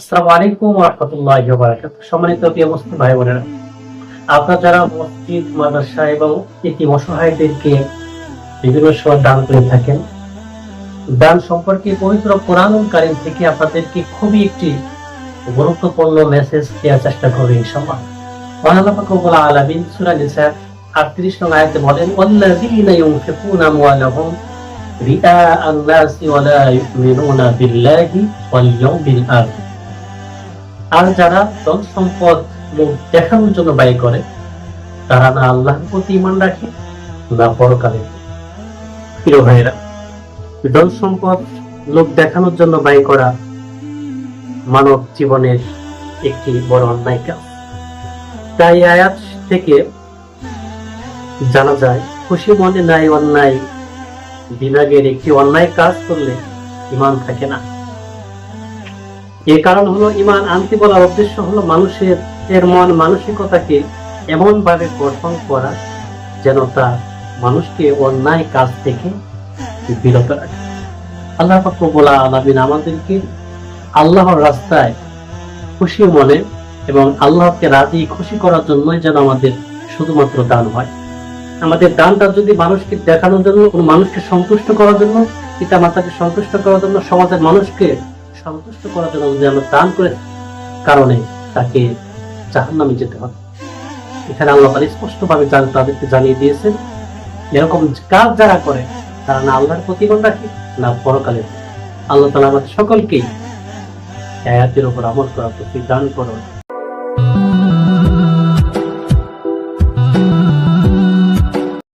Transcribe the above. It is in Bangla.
সময় আপনাদেরকে খুবই একটি গুরুত্বপূর্ণ মেসেজ দেওয়ার চেষ্টা করবে ইনশাআল্লাহ। মহানাল্লাহ রব্বুল আলামিন সূরা নিসা 38 নং আয়াতে বলেন, ওয়াল্লাযীনা ইউনফিকুনা আমওয়ালাহুম রিআ আন-নাসি ওয়া আর যারা ধন সম্পদ লোক দেখানোর জন্য ব্যয় করে, তারা না আল্লাহর প্রতি ইমান রাখে, না পরকালে প্রিয় ভাইরা ধন সম্পদ লোক দেখানোর জন্য ব্যয় করা মানব জীবনের একটি বড় অন্যায় কাজ। তাই আয়াত থেকে জানা যায়, খুশি মনে নাই অন্যায়, বিভাগের একটি অন্যায় কাজ করলে ইমান থাকে না। এর কারণ হলো ইমান আনতে বলার উদ্দেশ্য হলো মানুষের, এর মন মানসিকতাকে এমন ভাবে গঠন করা যেন তা মানুষকে অন্যায় কাজ থেকে বিরত রাখে। আল্লাহ বলা আলামিন আমাদেরকে আল্লাহর রাস্তায় খুশি মনে এবং আল্লাহকে রাজি খুশি করার জন্যই যেন আমাদের শুধুমাত্র দান হয়। আমাদের দানটা যদি মানুষকে দেখানোর জন্য, কোনো মানুষকে সন্তুষ্ট করার জন্য পিতা মাতাকে সন্তুষ্ট করার জন্য, সমাজের মানুষকে সন্তুষ্ট করার জন্য যদি আমরা দান করে, কারণে তাকে জাহান নামে যেতে হবে। এখানে আল্লাহ তালা স্পষ্টভাবে তাদেরকে জানিয়ে দিয়েছেন, এরকম কাজ যারা করে, তারা না আল্লাহর প্রতিমন রাখে, না পরকালে আল্লাহ তালা আমাদের সকলকেই আয়াতের উপর আমল করা প্রতি দান করো